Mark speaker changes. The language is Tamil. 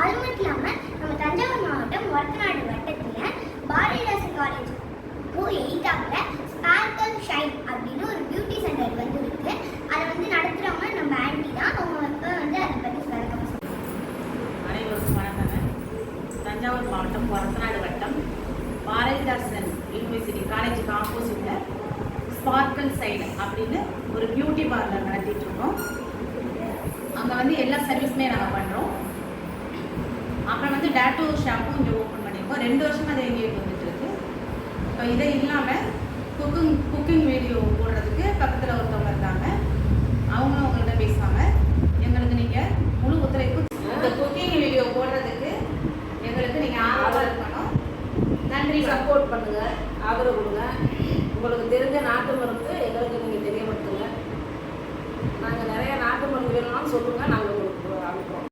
Speaker 1: அது மட்டும் இல்லாமல் நம்ம தஞ்சாவூர் மாவட்டம் ஒரத்தநாடு வட்டத்தில் பாரதிதாசன் காலேஜ் எயித்தாப்பில் ஸ்பார்க்கல் ஷைன் அப்படின்னு ஒரு பியூட்டி சென்டர் வந்து இருக்குது அதை வந்து நடத்துகிறவங்க நம்ம ஆண்டி தான். அவங்க இப்போ வந்து அதை பற்றி விளக்கம்
Speaker 2: அனைவருக்கும் வணக்கம் தஞ்சாவூர் மாவட்டம் ஒரத்தநாடு வட்டம் பாரதிதாசன் யூனிவர்சிட்டி காலேஜுக்கு ஆப்போசிட்டில் ஸ்பார்க்கல் சைடு அப்படின்னு ஒரு பியூட்டி பார்லர் நடத்திட்டு இருக்கோம். அங்கே வந்து எல்லா சர்வீஸுமே நாங்கள் பண்ணுறோம் அப்புறம் வந்து டேட்டூ ஷாப்பும் இங்கே ஓப்பன் பண்ணியிருக்கோம் ரெண்டு வருஷமாக அது எங்கேயும் வந்துட்டு இருக்கு. இப்போ இதை இல்லாமல் குக்கிங் குக்கிங் வீடியோ போடுறதுக்கு பக்கத்தில் ஒருத்தவங்க இருக்காங்க. அவங்களும் உங்கள்கிட்ட பேசுவாங்க எங்களுக்கு நீங்கள் முழு ஒத்துழைப்பு இந்த குக்கிங் வீடியோ போடுறதுக்கு எங்களுக்கு நீங்கள் ஆதரவாக இருக்கணும் நன்றி.
Speaker 3: சப்போர்ட் பண்ணுங்க ஆதரவு கொடுங்க. உங்களுக்கு தெரிஞ்ச நாட்டு மருந்து எங்களுக்கு நீங்கள் தெரியப்படுத்துங்க. நாங்கள் நிறைய நாட்டு மருந்து வேணும்னாலும் சொல்லுங்க நாங்கள்